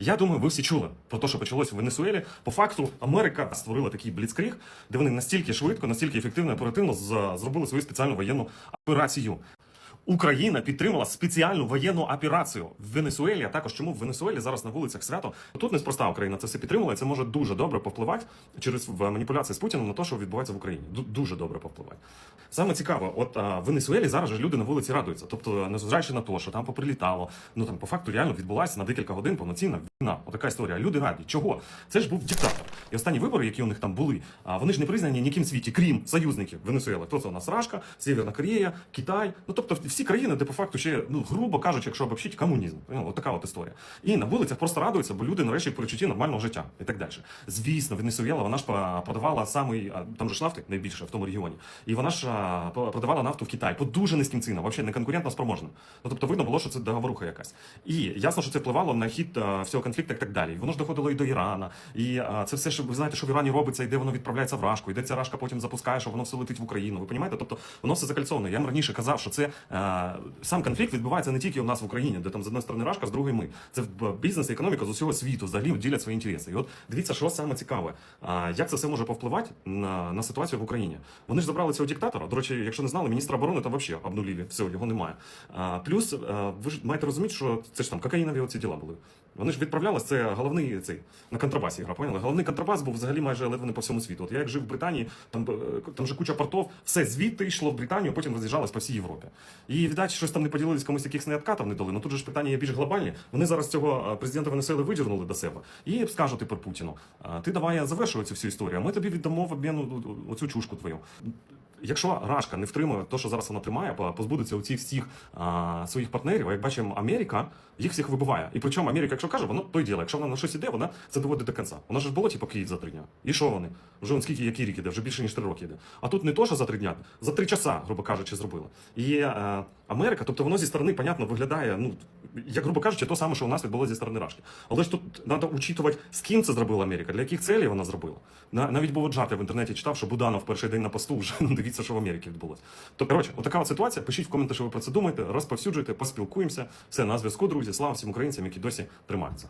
Я думаю, ви всі чули про те, що почалось в Венесуелі. По факту, Америка створила такий бліцкріг, де вони настільки швидко, настільки ефективно і оперативно зробили свою спеціальну воєнну операцію. Україна підтримала спеціальну воєнну операцію в Венесуелі. А також чому в Венесуелі зараз на вулицях свято тут неспроста Україна це все підтримала. і Це може дуже добре повпливати через маніпуляції з Путіним на те, що відбувається в Україні. Дуже добре повпливати. Саме цікаво, от а, в Венесуелі зараз же люди на вулиці радуються. Тобто, незважаючи на те, що там поприлітало, ну там по факту реально відбулася на декілька годин повноцінна війна. Отака історія. Люди раді. Чого? Це ж був диктатор. І останні вибори, які у них там були, вони ж не признані ніким світі, крім союзників Венесуели. Хто це у нас Рашка, Сєвєрна Корея, Китай. Ну тобто всі країни, де по факту ще, ну грубо кажучи, якщо обобщити, комунізм. Ну, от така от історія. І на вулицях просто радуються, бо люди нарешті перечутті нормального життя і так далі. Звісно, Венесуела, вона ж продавала самий, там же ж нафти найбільше в тому регіоні. І вона ж продавала нафту в Китай по дуже низьким цінам, взагалі не конкурентно спроможна. Ну тобто видно було, що це договоруха якась. І ясно, що це впливало на хід всього конфлікту і так далі. І воно ж доходило і до Ірана. І це все, що ви знаєте, що в Ірані робиться, і де воно відправляється в рашку, і де ця рашка потім запускає, що воно все летить в Україну. Ви розумієте? Тобто воно все закальцовано. Я раніше казав, що це а, сам конфлікт відбувається не тільки у нас в Україні, де там з одної сторони рашка, з другої ми. Це бізнес і економіка з усього світу взагалі ділять свої інтереси. І от дивіться, що саме цікаве, а, як це все може повпливати на, на ситуацію в Україні. Вони ж забрали цього диктатора. До речі, якщо не знали, міністра оборони там взагалі обнулили, все, його немає. А, плюс а, ви ж маєте розуміти, що це ж там кокаїнові оці діла були. Вони ж відправлялись, це головний цей на контрабасі гра, поняли? Головний контрабас був взагалі майже ледве не по всьому світу. От я як жив в Британії, там, е, там же куча портов, все звідти йшло в Британію, потім роз'їжджалось по всій Європі. І віддать, щось там не поділились комусь якихось неоткатів не дали. Ну тут же ж питання є більш глобальні. Вони зараз цього е, президента Венесуели видірнули до себе і скажуть тепер Путіну: ти давай завершуй цю всю історію. а Ми тобі віддамо в обмін оцю чушку твою. Якщо Рашка не втримує те, що зараз вона тримає, по- позбудеться оцих всіх а, своїх партнерів, а як бачимо, Америка їх всіх вибиває. І причому Америка, якщо каже, воно то й діло. Якщо вона на щось іде, вона це доводить до кінця. Вона ж було типу Київ за три дня. І що вони? Вже он скільки який рік іде, вже більше ніж три роки йде. А тут не то, що за три дня, за три часа, грубо кажучи, зробили. І е, Америка, тобто воно зі сторони, понятно, виглядає, ну як грубо кажучи, то саме, що у нас відбулося зі сторони Рашки. Але ж тут треба учитувати, з ким це зробила Америка, для яких целей вона зробила. На- Навіть був жарт, я в інтернеті читав, що Буданов перший день на посту вже ну, дивіться, що в Америці відбулося. То коротше, отака от ситуація. Пишіть в коменти, що ви про це думаєте, розповсюджуйте, поспілкуємося. Все на зв'язку, друзі. Слава всім українцям, які досі тримаються.